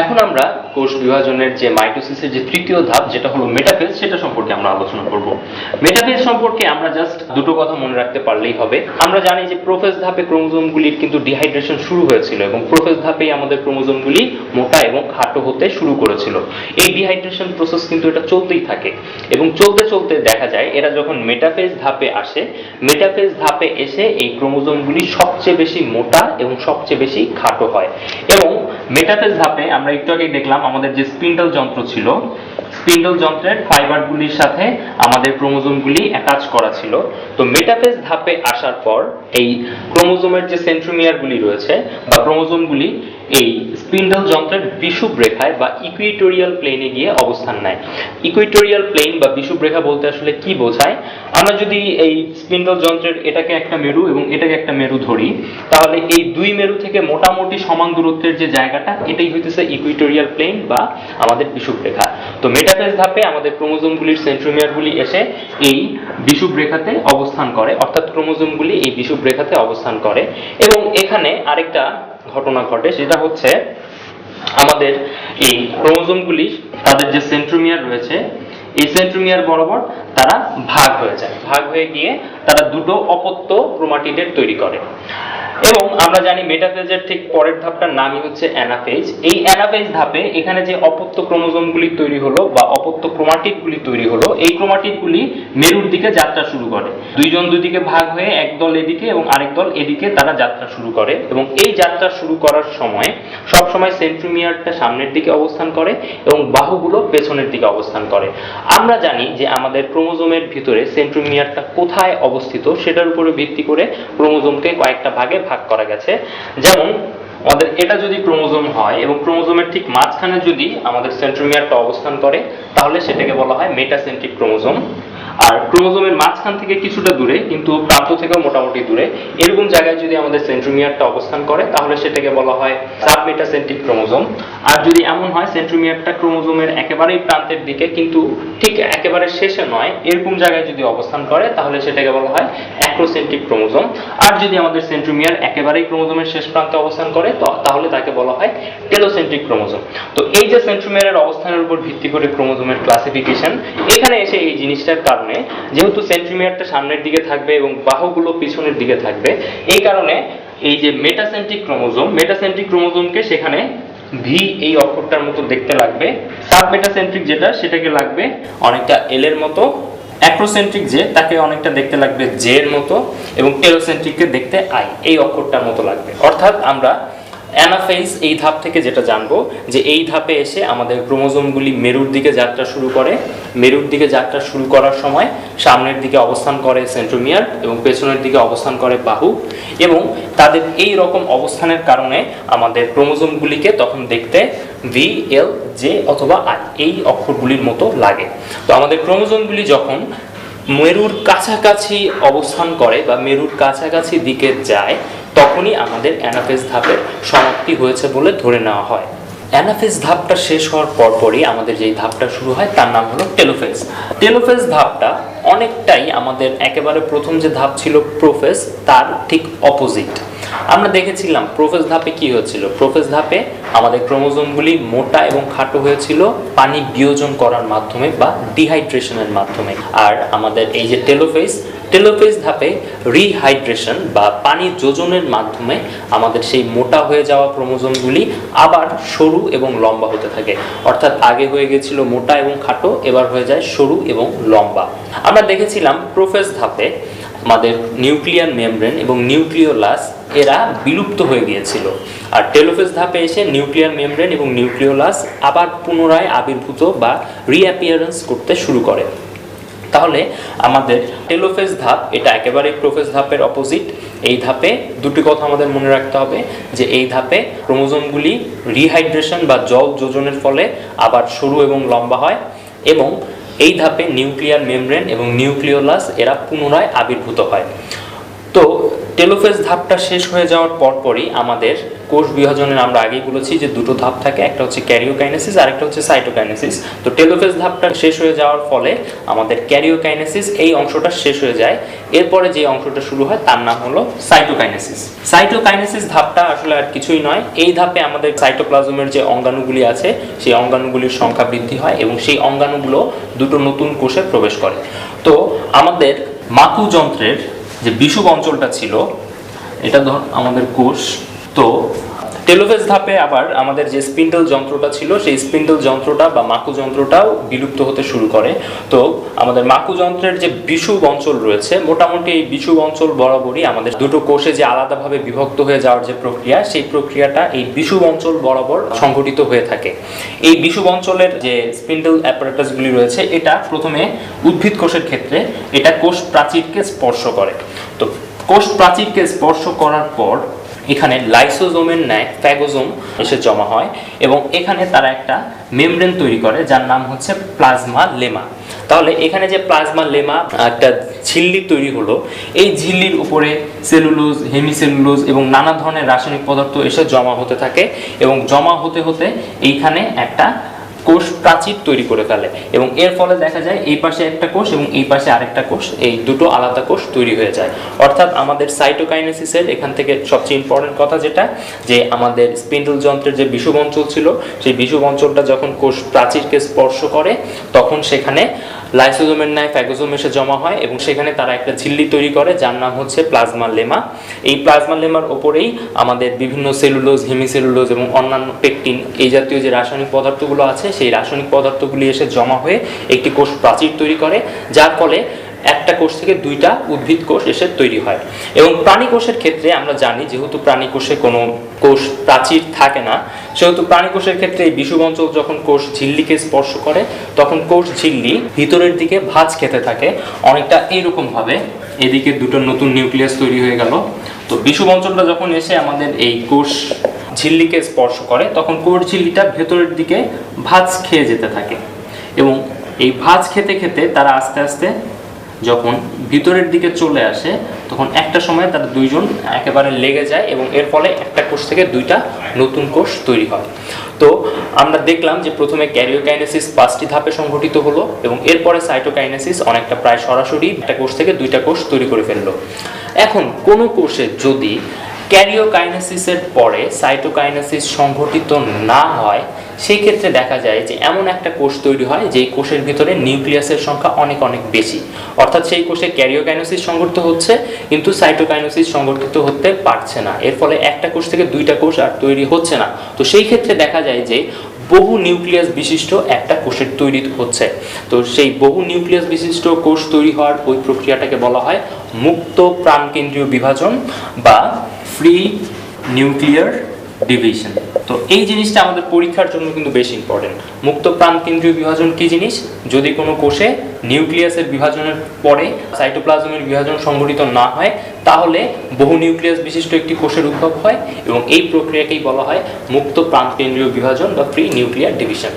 এখন আমরা কোষ বিভাজনের যে মাইটোসিসের যে তৃতীয় ধাপ, যেটা হলো মেটাফেজ সেটা সম্পর্কে আমরা আলোচনা করব। মেটাফেজ সম্পর্কে আমরা জাস্ট দুটো কথা মনে রাখতে পারলেই হবে। আমরা জানি যে প্রোফেজ ধাপে ক্রোমোজোমগুলির কিন্তু ডিহাইড্রেশন শুরু হয়েছিল এবং প্রোফেজ ধাপেই আমাদের ক্রোমোজোমগুলি মোটা এবং খাটো হতে শুরু করেছিল। এই ডিহাইড্রেশন প্রসেস কিন্তু এটা চলতেই থাকে এবং চলতে চলতে দেখা যায়, এরা যখন মেটাফেজ ধাপে আসে মেটাফেজ ধাপে এসে এই ক্রোমোজোমগুলি সবচেয়ে বেশি মোটা এবং সবচেয়ে বেশি খাটো হয় এবং মেটাফেজ ধাপে আমরা একটু আগেই দেখলাম আমাদের যে স্পিন্ডল যন্ত্র ছিল, স্পিন্ডল যন্ত্রের ফাইবারগুলির সাথে আমাদের ক্রোমোজোমগুলি অ্যাটাচ করা ছিল। তো মেটাফেজ ধাপে আসার পর এই ক্রোমোজোমের যে সেন্ট্রোমিয়ারগুলি রয়েছে বা ক্রোমোজোমগুলি এই স্পিন্ডল যন্ত্রের বিষুব রেখায় বা ইকুইটোরিয়াল প্লেনে গিয়ে অবস্থান নেয়। ইকুইটোরিয়াল প্লেন বা বিষুব রেখা বলতে আসলে কি বোঝায়? আমরা যদি এই স্পিন্ডল যন্ত্রের এটাকে একটা মেরু এবং এটাকে একটা মেরু ধরি, তাহলে এই দুই মেরু থেকে মোটামুটি সমান দূরত্বের যে জায়গাটা, এটাই হইতেছে ইকুইটোরিয়াল প্লেন বা আমাদের বিষুব রেখা তো মেটাফেজ ধাপে আমাদের ক্রোমোজোমগুলির সেন্ট্রোমিয়ারগুলি এসে এই বিষুব রেখাতে অবস্থান করে, অর্থাৎ ক্রোমোজোমগুলি এই বিষুব রেখাতে অবস্থান করে। এবং এখানে আরেকটা ঘটনা ঘটে, সেটা হচ্ছে আমাদের এই ক্রোমোজোমগুলি, তাদের যে সেন্ট্রোমিয়ার রয়েছে, এই সেন্ট্রোমিয়ার বরাবর তারা ভাগ হয়ে যায়। ভাগ হয়ে গিয়ে তারা দুটো অপত্য ক্রোমাটিডের তৈরি করে। এবং আমরা জানি মেটাফেজের ঠিক পরের ধাপটার নামই হচ্ছে অ্যানাফেজ। এই অ্যানাফেজ ধাপে এখানে যে অপত্য ক্রোমোজোমগুলি তৈরি হলো বা অপত্য ক্রোমাটিডগুলি তৈরি হলো, এই ক্রোমাটিডগুলি মেরুর দিকে যাত্রা শুরু করে। দুইজন দুদিকে ভাগ হয়ে এক দল এদিকে এবং আরেক দল এদিকে তারা যাত্রা শুরু করে এবং এই যাত্রা শুরু করার সময় সব সময় সেন্ট্রোমিয়ারটা সামনের দিকে অবস্থান করে এবং বাহুগুলো পেছনের দিকে অবস্থান করে। আমরা জানি যে আমাদের ক্রোমোজোমের ভিতরে সেন্ট্রোমিয়ারটা কোথায় অবস্থিত সেটার উপরে ভিত্তি করে ক্রোমোজোমকে কয়েকটা ভাগে ভাগ করা গেছে। যেমন, আমাদের এটা যদি ক্রোমোজোম হয় এবং ক্রোমোজোমের ঠিক মাঝখানে যদি আমাদের সেন্ট্রোমিয়ারটা অবস্থান করে, তাহলে সেটাকে বলা হয় মেটাসেন্ট্রিক ক্রোমোজোম আর ক্রোমোজোমের মাঝখান থেকে কিছুটা দূরে, কিন্তু প্রান্ত থেকেও মোটামুটি দূরে। এরকম জায়গায় যদি আমাদের সেন্ট্রোমিয়ারটা অবস্থান করে, তাহলে সেটাকে বলা হয় সাবমেটাসেন্ট্রিক ক্রোমোজোম। আর যদি এমন হয়, সেন্ট্রোমিয়ারটা ক্রোমোজোমের একেবারেই প্রান্তের দিকে, কিন্তু ঠিক একেবারে শেষে নয়, এরকম জায়গায় যদি অবস্থান করে, তাহলে সেটাকে বলা হয় অ্যাক্রোসেন্ট্রিক ক্রোমোজোম। আর যদি আমাদের সেন্ট্রোমিয়ার একেবারেই ক্রোমোজোমের শেষ প্রান্তে অবস্থান করে, তো- তাহলে তাকে বলা হয় টেলোসেন্ট্রিক ক্রোমোজোম। তো এই যে সেন্ট্রোমিয়ারের অবস্থানের উপর ভিত্তি করে ক্রোমোজোমের ক্লাসিফিকেশন, এখানে এসে এই জিনিসটার কারণে যেহেতু সেন্ট্রোমিয়ারটা সামনের দিকে থাকবে এবং বাহুগুলো পিছনের দিকে থাকবে, এই কারণে এই যে মেটাসেন্ট্রিক ক্রোমোজোম, মেটাসেন্ট্রিক ক্রোমোজোমকে সেখানে ভি এই অক্ষরটার মতো দেখতে লাগবে। সাবমেটাসেন্ট্রিক যেটা, সেটাকে লাগবে অনেকটা এল এর মতো। অ্যাক্রোসেন্ট্রিক যে, তাকে অনেকটা দেখতে লাগবে জে এর মতো এবং টেরোসেন্ট্রিককে দেখতে আই এই অক্ষরটার মতো লাগবে। অর্থাৎ আমরা অ্যানাফেজ এই ধাপ থেকে যেটা জানব, যে এই ধাপে এসে আমাদের ক্রোমোজোমগুলি মেরুর দিকে যাত্রা শুরু করে। মেরুর দিকে যাত্রা শুরু করার সময় সামনের দিকে অবস্থান করে সেন্ট্রোমিয়ার এবং পেছনের দিকে অবস্থান করে বাহু এবং তাদের এই রকম অবস্থানের কারণে আমাদের ক্রোমোজোমগুলিকে তখন দেখতে ভি, এল, জে অথবা আই এই অক্ষরগুলির মতো লাগে। তো আমাদের ক্রোমোজোমগুলি যখন মেরুর কাছাকাছি অবস্থান করে বা মেরুর কাছাকাছি দিকে যায়, তখনই আমাদের অ্যানাফেজ ধাপের সমাপ্তি হয়েছে বলে ধরে নেওয়া হয়। অ্যানাফেজ ধাপটা শেষ হওয়ার পরপরই আমাদের যেই ধাপটা শুরু হয়, তার নাম হলো টেলোফেজ। টেলোফেজ ধাপটা অনেকটাই আমাদের একেবারে প্রথম যে ধাপ ছিল প্রোফেস তার ঠিক অপোজিট আমরা দেখেছিলাম প্রোফেজ ধাপে কি হয়েছিল? প্রোফেজ ধাপে আমাদের ক্রোমোজোমগুলি মোটা এবং খাটো হয়েছিল, পানি বিয়োজন করার মাধ্যমে বা ডিহাইড্রেশনের মাধ্যমে। আর আমাদের এই যে টেলোফেজ টেলোফেজ ধাপে রিহাইড্রেশন বা পানি যোজনের মাধ্যমে আমাদের সেই মোটা হয়ে যাওয়া ক্রোমোজোমগুলি আবার সরু এবং লম্বা হতে থাকে। অর্থাৎ আগে হয়ে গেছিল মোটা এবং খাটো, এবার হয়ে যায় সরু এবং লম্বা। আমরা দেখেছিলাম প্রোফেজ ধাপে আমাদের নিউক্লিয়ার মেমব্রেন এবং নিউক্লিওলাস, এরা বিলুপ্ত হয়ে গিয়েছিল। আর টেলোফেজ ধাপে এসে নিউক্লিয়ার মেমব্রেন এবং নিউক্লিওলাস আবার পুনরায় আবির্ভূত বা রিঅ্যাপিয়ারেন্স করতে শুরু করে। তাহলে আমাদের টেলোফেজ ধাপ, এটা একেবারে প্রোফেজ ধাপের অপোজিট এই ধাপে দুটি কথা আমাদের মনে রাখতে হবে, যে এই ধাপে ক্রোমোজোমগুলি রিহাইড্রেশন বা জল যোজনের ফলে আবার সরু এবং লম্বা হয় এবং এই ধাপে নিউক্লিয়ার মেমব্রেন এবং নিউক্লিওলাস এরা পুনরায় আবির্ভূত হয়। তো টেলোফেজ ধাপটা শেষ হয়ে যাওয়ার পরপরই আমাদের কোষ বিভাজনের আমরা আগেই বলেছি যে দুটো ধাপ থাকে, একটা হচ্ছে ক্যারিওকাইনেসিস আর একটা হচ্ছে সাইটোকাইনেসিস। তো টেলোফেজ ধাপটা শেষ হয়ে যাওয়ার ফলে আমাদের ক্যারিওকাইনেসিস এই অংশটা শেষ হয়ে যায়। এরপরে যে অংশটা শুরু হয় তার নাম হলো সাইটোকাইনেসিস। সাইটোকাইনেসিস ধাপটা আসলে আর কিছুই নয়। এই ধাপে আমাদের সাইটোপ্লাজমের যে অঙ্গাণুগুলি আছে, সেই অঙ্গাণুগুলির সংখ্যা বৃদ্ধি হয় এবং সেই অঙ্গাণুগুলো দুটো নতুন কোষে প্রবেশ করে। তো আমাদের মাকু যন্ত্রের যে বিষুব অঞ্চলটা ছিল এটা ধর আমাদের কোষ। তো টেলোফেজ ধাপে আবার আমাদের যে স্পিন্ডল যন্ত্রটা ছিল, সেই স্পিন্ডল যন্ত্রটা বা মাকু যন্ত্রটাও বিলুপ্ত হতে শুরু করে। তো আমাদের মাকু যন্ত্রের যে বিষুব অঞ্চল রয়েছে, মোটামুটি এই বিষুব অঞ্চল বরাবরই আমাদের দুটো কোষে যে আলাদাভাবে বিভক্ত হয়ে যাওয়ার যে প্রক্রিয়া, সেই প্রক্রিয়াটা এই বিষুব অঞ্চল বরাবর সংঘটিত হয়ে থাকে। এই বিষুব অঞ্চলের যে স্পিন্ডল অ্যাপারেটাসগুলি রয়েছে, এটা প্রথমে উদ্ভিদ কোষের ক্ষেত্রে এটা কোষ প্রাচীরকে স্পর্শ করে। তো কোষ প্রাচীরকে স্পর্শ করার পর এখানে লাইসোজোমের ন্যায় ফ্যাগোজোম এসে জমা হয় এবং এখানে তারা একটা মেমব্রেন তৈরি করে, যার নাম হচ্ছে প্লাজমা লেমা। তাহলে এখানে যে প্লাজমা লেমা, একটা ঝিল্লি তৈরি হলো, এই ঝিল্লির উপরে সেলুলোজ, হেমিসেলুলোজ এবং নানা ধরনের রাসায়নিক পদার্থ এসে জমা হতে থাকে এবং জমা হতে হতে এইখানে একটা কোষ প্রাচীর তৈরি করে ফেলে এবং এর ফলে দেখা যায় এই পাশে একটা কোষ এবং এই পাশে আরেকটা কোষ, এই দুটো আলাদা কোষ তৈরি হয়ে যায়। অর্থাৎ আমাদের সাইটোকাইনেসিসের এখান থেকে সবচেয়ে ইম্পর্টেন্ট কথা যেটা, যে আমাদের স্পিন্ডল যন্ত্রের যে বিষুব অঞ্চল ছিল, সেই বিষুব অঞ্চলটা যখন কোষ প্রাচীরকে স্পর্শ করে, তখন সেখানে লাইসোজোমের ন্যায় ফ্যাগোজোম এসে জমা হয় এবং সেখানে তারা একটা ঝিল্লি তৈরি করে, যার নাম হচ্ছে প্লাজমা লেমা। এই প্লাজমা লেমার ওপরেই আমাদের বিভিন্ন সেলুলোজ, হেমিসেলুলোজ এবং অন্যান্য পেকটিন, এই জাতীয় যে রাসায়নিক পদার্থগুলো আছে সেই রাসায়নিক পদার্থগুলি এসে জমা হয়ে একটি কোষ প্রাচীর তৈরি করে, যার ফলে একটা কোষ থেকে দুইটা উদ্ভিদ কোষ এসে তৈরি হয়। এবং প্রাণী কোষের ক্ষেত্রে আমরা জানি, যেহেতু প্রাণী কোষে কোনো কোষ প্রাচীর থাকে না, সেহেতু প্রাণী কোষের ক্ষেত্রে এই বিষুব অঞ্চল যখন কোষ ঝিল্লিকে স্পর্শ করে, তখন কোষ ঝিল্লি ভিতরের দিকে ভাঁজ খেতে থাকে। অনেকটা এইরকম ভাবে এদিকে দুটো নতুন নিউক্লিয়াস তৈরি হয়ে গেল। তো বিষুব অঞ্চলটা যখন এসে আমাদের এই কোষ ঝিল্লিকে স্পর্শ করে, তখন ঝিল্লিটা ভেতরের দিকে ভাঁজ খেয়ে যেতে থাকে। এবং এই ভাঁজ খেতে খেতে তারা আস্তে আস্তে যখন ভিতরের দিকে চলে আসে, তখন একটা সময় তারা দুইজন একেবারে লেগে যায় এবং এর ফলে একটা কোষ থেকে দুইটা নতুন কোষ তৈরি হয়। তো আমরা দেখলাম যে প্রথমে ক্যারিওকাইনেসিস পাঁচটি ধাপে সংঘটিত হলো এবং এরপরে সাইটোকাইনেসিস অনেকটা প্রায় সরাসরি একটা কোষ থেকে দুইটা কোষ তৈরি করে ফেলল। এখন কোনো কোষে যদি ক্যারিওকাইনেসিসের পরে সাইটোকাইনেসিস সংঘটিত না হয় সেই ক্ষেত্রে দেখা যায় যে এমন একটা কোষ তৈরি হয় যেই কোষের ভিতরে নিউক্লিয়াসের সংখ্যা অনেক অনেক বেশি। অর্থাৎ সেই কোষে ক্যারিওকাইনোসিস সংঘটিত হচ্ছে, কিন্তু সাইটোকাইনোসিস সংঘটিত হতে পারছে না। এর ফলে একটা কোষ থেকে দুইটা কোষ আর তৈরি হচ্ছে না। তো সেই ক্ষেত্রে দেখা যায় যে বহু নিউক্লিয়াস বিশিষ্ট একটা কোষের তৈরি হচ্ছে। তো সেই বহু নিউক্লিয়াস বিশিষ্ট কোষ তৈরি হওয়ার ওই প্রক্রিয়াটাকে বলা হয় মুক্ত প্রাণকেন্দ্রীয় বিভাজন বা ফ্রি নিউক্লিয়ার ডিভিশন তো এই জিনিসটা আমাদের পরীক্ষার জন্য কিন্তু বেশ ইম্পর্টেন্ট মুক্ত প্রাণ কেন্দ্রীয় বিভাজন কি জিনিস? যদি কোনো কোষে নিউক্লিয়াসের বিভাজনের পরে সাইটোপ্লাজমের বিভাজন সংঘটিত না হয়, তাহলে বহু নিউক্লিয়াস বিশিষ্ট একটি কোষের উদ্ভব হয় এবং এই প্রক্রিয়াকেই বলা হয় মুক্ত প্রাণ কেন্দ্রীয় বিভাজন বা ফ্রি নিউক্লিয়ার ডিভিশন